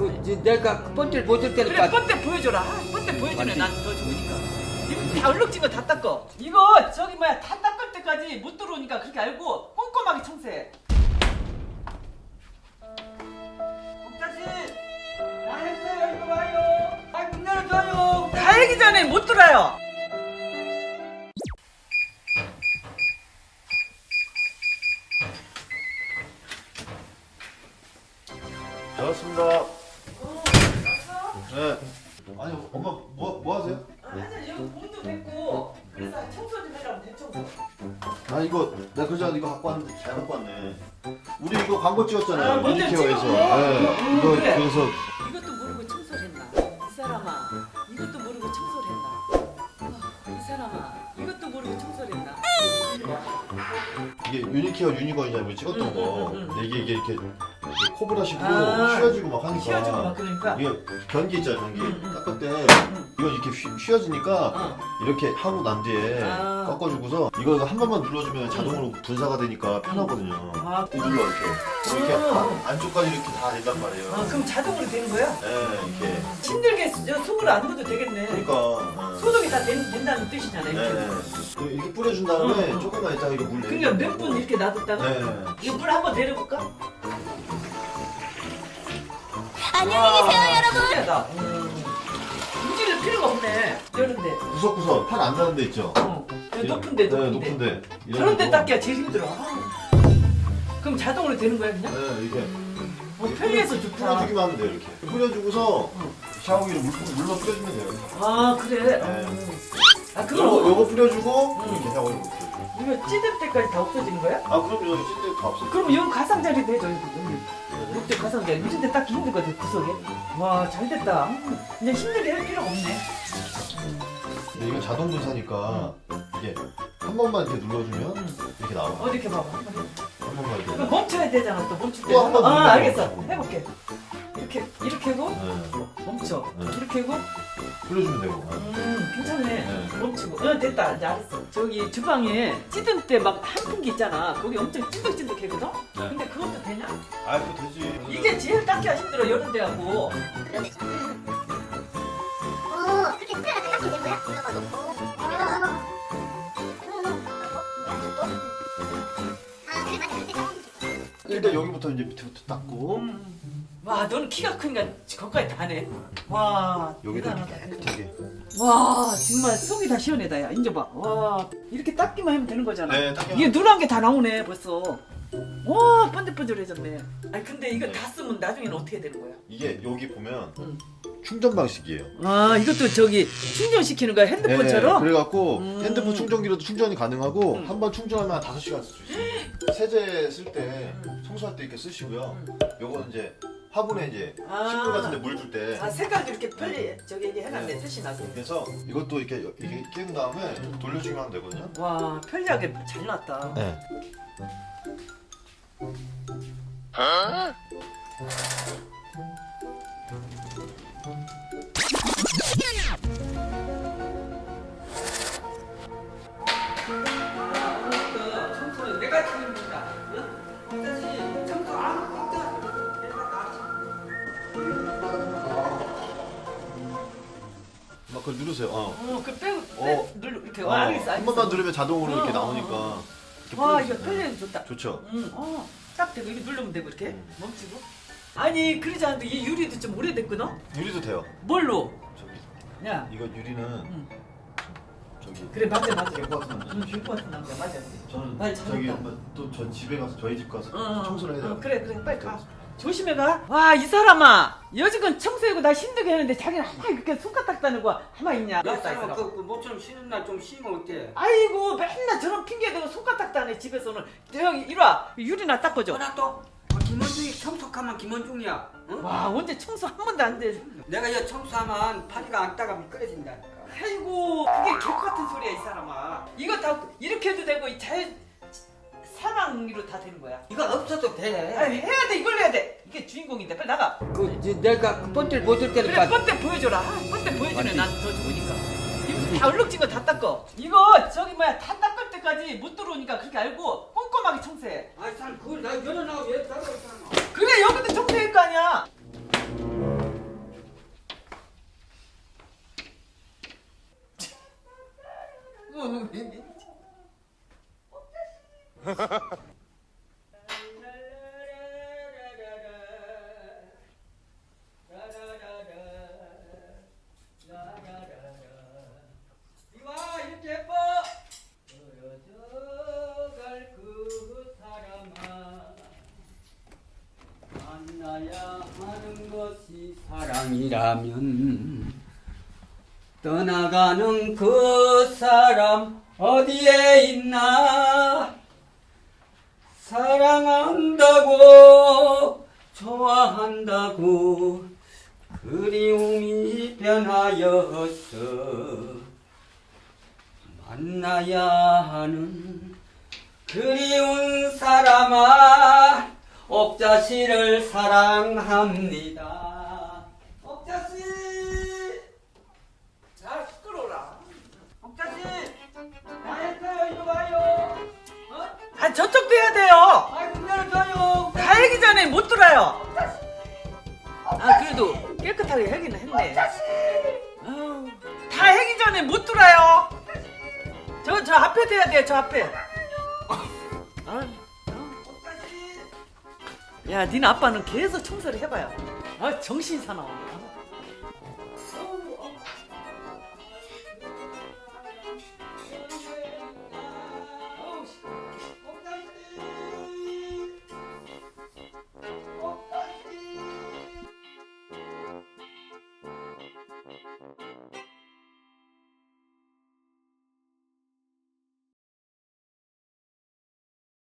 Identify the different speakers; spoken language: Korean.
Speaker 1: 그 이제 내가 그 번째를 보여줄
Speaker 2: 그래
Speaker 1: 테니까
Speaker 2: 뻔때 보여줘라. 뻔때 보여주면? 난 더 좋으니까. 이거 다 얼룩진 거 다 닦어. 이거 저기 뭐야 다 닦을 때까지 못 들어오니까 그렇게 알고 꼼꼼하게 청소해.
Speaker 1: 목자씨 다 했어요 이거 봐요. 아문 열어줘요
Speaker 2: 가기 전에 못 들어요.
Speaker 3: 잘했습니다. 네. 아니 엄마 뭐 뭐 하세요?
Speaker 2: 아니 여기 몸도 뱉고 그래서 청소 좀 해라고 대청소
Speaker 3: 아 이거 내가 그저 이거 갖고 왔는데 잘 갖고 왔네. 우리 이거 광고
Speaker 2: 아,
Speaker 3: 찍었잖아요.
Speaker 2: 먼저
Speaker 3: 유니케어에서.
Speaker 2: 찍었고.
Speaker 3: 네.
Speaker 2: 음,
Speaker 3: 이거
Speaker 2: 그래.
Speaker 3: 그래서
Speaker 2: 이것도 모르고 청소를 했나 이 사람아 이것도 모르고 청소를 했나 아, 이 사람아 이것도 모르고 청소를 했나
Speaker 3: 이게 유니케어 유니건이냐고 찍었던
Speaker 2: 음,
Speaker 3: 거.
Speaker 2: 음, 음, 음.
Speaker 3: 근데 이게 이게 이렇게 코브라식으로
Speaker 2: 아.
Speaker 3: 휘어지고 막 하니까.
Speaker 2: 휘어지고 막 그러니까
Speaker 3: 이게 변기 있잖아요 변기.
Speaker 2: 음, 음.
Speaker 3: 닦을 때 이거 이렇게 휘, 휘어지니까
Speaker 2: 어.
Speaker 3: 이렇게 하고 난 뒤에
Speaker 2: 아.
Speaker 3: 꺾어주고서 이거 한 번만 눌러주면 자동으로 분사가 되니까 편하거든요.
Speaker 2: 아,
Speaker 3: 이 눌러 이렇게 이렇게
Speaker 2: 음.
Speaker 3: 안쪽까지 이렇게 다 된단 말이에요.
Speaker 2: 아 그럼 자동으로 되는 거야?
Speaker 3: 네 이렇게
Speaker 2: 힘들게 저 손으로 안 넣어도 되겠네
Speaker 3: 그러니까 어.
Speaker 2: 소독이 다 된, 된다는 뜻이잖아요
Speaker 3: 네,
Speaker 2: 이렇게.
Speaker 3: 네. 이렇게 뿌려준 다음에
Speaker 2: 응, 응.
Speaker 3: 조금만 있다가 이거 물
Speaker 2: 그러니까 몇 분 이렇게 놔뒀다가
Speaker 3: 네.
Speaker 2: 이거 물 한번 내려볼까?
Speaker 4: 안녕히 계세요, 여러분.
Speaker 2: 신기하다 음. 움직일 필요가 없네 이런데
Speaker 3: 구석구석 팔 안 닿는 데 있죠?
Speaker 2: 어. 여기 높은데
Speaker 3: 네,
Speaker 2: 높은데
Speaker 3: 높은데 이런
Speaker 2: 저런 데. 닦기가 제일 힘들어 아. 그럼 자동으로 되는 거야 그냥?
Speaker 3: 네 이렇게
Speaker 2: 어, 편리해서 좋다
Speaker 3: 뿌려주기만 하면 돼요 이렇게 뿌려주고서
Speaker 2: 응.
Speaker 3: 샤워기를 물, 물로 뿌려주면 돼요
Speaker 2: 아 그래?
Speaker 3: 네.
Speaker 2: 아
Speaker 3: 요거,
Speaker 2: 그럼
Speaker 3: 요거 뿌려주고
Speaker 2: 응.
Speaker 3: 이렇게 뿌려주고
Speaker 2: 이거 찌들 때까지 다 없어지는 거야?
Speaker 3: 아 그럼 여기 찐득 다 없어요
Speaker 2: 그럼 여기 가상자리도 해줘 여기 녹대 가상자리 이런 데 닦기 힘들거든 구석에 와 잘됐다 음, 이제 힘들게 할 필요가 없네
Speaker 3: 근데 이거 자동 분사니까 이게 한 번만 이렇게 눌러주면 이렇게 나와
Speaker 2: 어디 이렇게 봐봐 한번.
Speaker 3: 한 번만 이렇게
Speaker 2: 멈춰야 되잖아 또 멈출 때.
Speaker 3: 또한번
Speaker 2: 아
Speaker 3: 눌러봐.
Speaker 2: 알겠어. 해볼게. 이렇게 이렇게 하고
Speaker 3: 네.
Speaker 2: 멈춰.
Speaker 3: 네.
Speaker 2: 이렇게 하고
Speaker 3: 뿌려주면 되고
Speaker 2: 음 괜찮네.
Speaker 3: 네.
Speaker 2: 멈추고. 어 됐다 이제 알았어. 저기 주방에 찌든 때 막 한 풍기 있잖아. 거기 엄청 찐득찐득하거든. 근데 그것도 되냐?
Speaker 3: 아 그거 되지
Speaker 2: 이게 제일 닦기가 힘들어 이런 데 하고.
Speaker 4: 어, 그렇게 뿌려서 닦게 된 거야? 이거가 놓고. 어. 아, 그래, 맞아. 그때 닦으면 좋겠다.
Speaker 3: 일단 여기부터 이제 밑에부터 닦고
Speaker 2: 음. 와 너는 키가 크니까 거기까지 다네. 와
Speaker 3: 여기도
Speaker 2: 대단하다.
Speaker 3: 깨끗하게
Speaker 2: 와 정말 속이 다 시원해다 야 인제 봐. 와 이렇게 닦기만 하면 되는 거잖아.
Speaker 3: 네 닦여
Speaker 2: 이게 누런 게 다 나오네 벌써. 와 번들번들해졌네. 아니 근데 이거 다 쓰면 나중에는 어떻게 되는 거야?
Speaker 3: 이게 여기 보면
Speaker 2: 응.
Speaker 3: 충전 방식이에요
Speaker 2: 아 이것도 저기 충전시키는 거야 핸드폰처럼?
Speaker 3: 네, 그래갖고
Speaker 2: 음.
Speaker 3: 핸드폰 충전기로도 충전이 가능하고
Speaker 2: 음.
Speaker 3: 한 번 충전하면 한 5시간 쓸 수 있어요 세제 쓸 때
Speaker 2: 음.
Speaker 3: 청소할 때 이렇게 쓰시고요
Speaker 2: 음.
Speaker 3: 요거는 이제 화분에 이제
Speaker 2: 아.
Speaker 3: 식물 같은 데 물 줄 때
Speaker 2: 아 색깔도 이렇게 편리 저기 이게 해놨네
Speaker 3: 네.
Speaker 2: 뜻이 나서.
Speaker 3: 그래서 이것도 이렇게 이렇게 끼운 다음에
Speaker 2: 음.
Speaker 3: 돌려주기만 하면 되거든요
Speaker 2: 와 편리하게 잘 놨다.
Speaker 3: 네. 그걸 누르세요 어.
Speaker 2: 어, 그 빼고
Speaker 3: 어.
Speaker 2: 빼 눌러 이렇게
Speaker 3: 어,
Speaker 2: 와 알겠어.
Speaker 3: 한 번만 누르면 자동으로 이렇게
Speaker 2: 어,
Speaker 3: 나오니까
Speaker 2: 어,
Speaker 3: 이렇게
Speaker 2: 와 이거
Speaker 3: 뿌려주세요.
Speaker 2: 편리해 좋다.
Speaker 3: 좋죠
Speaker 2: 응, 어, 딱 되고 이렇게 누르면 되고 이렇게
Speaker 3: 음.
Speaker 2: 멈추고. 아니 그러지 않아도 이 유리도 좀 오래됐거든.
Speaker 3: 유리도 돼요
Speaker 2: 뭘로?
Speaker 3: 저기
Speaker 2: 야,
Speaker 3: 이거 유리는
Speaker 2: 응.
Speaker 3: 저기
Speaker 2: 그래 맞아 맞아.
Speaker 3: 깰것 같은
Speaker 2: 응, 줄것 같은 남자 맞아.
Speaker 3: 저는
Speaker 2: 말 잘했다.
Speaker 3: 저기 또전 집에 가서 저희 집 가서
Speaker 2: 어,
Speaker 3: 청소를 해야 돼요.
Speaker 2: 어, 그래 그래 빨리 가. 조심해 가. 와 이 사람아 여지껏 청소하고 나 힘들게 했는데 자기는 한마 이렇게 손가락 닦다는 거 한마 있냐? 야이
Speaker 1: 사람아
Speaker 2: 사람.
Speaker 1: 그, 그 모처럼 쉬는 날 좀 쉬면 어때?
Speaker 2: 아이고 맨날 저런 핑계 대고 손가락 닦다네 집에서는. 여기 이리 와 유리나 닦아줘.
Speaker 1: 전화 또 아, 김원중이 청소하면 김원중이야 응?
Speaker 2: 와 언제 청소 한 번도 안 돼.
Speaker 1: 내가 이 청소하면 파리가 안 따가 미끄러진다니까
Speaker 2: 아이고 그게 개코 같은 소리야 이 사람아. 이거 다 이렇게 해도 되고 이 자연 사랑으로 다 되는 거야.
Speaker 1: 이거 없어도 돼
Speaker 2: 아니 해야 돼 이걸 해야 돼. 이게 주인공인데 빨리 나가.
Speaker 1: 그 이제 내가 그 번째를 보여줄
Speaker 2: 그래
Speaker 1: 테니까
Speaker 2: 뻔때 보여줘라. 뻔때 보여주면? 난 더 좋으니까. 이거 다 얼룩진 거 다 닦어. 이거 저기 뭐야 다 닦을 때까지 못 들어오니까 그렇게 알고 꼼꼼하게 청소해.
Speaker 1: 아이 사람 그걸 나 열어놔 왜 따로 있잖아
Speaker 2: 그래 여기도
Speaker 1: 사랑이라면 떠나가는 그 사람 어디에 있나? 사랑한다고 좋아한다고 그리움이 변하였어. 만나야 하는 그리운 사람아 옥자씨를 사랑합니다
Speaker 2: 깨끗하게 하기는 했네. 아우, 다 하기 전에 못 들어요. 저 저 앞에 돼야 돼요. 저 앞에. 아, 야, 니네 아빠는 계속 청소를 해봐요. 아, 정신 사나워.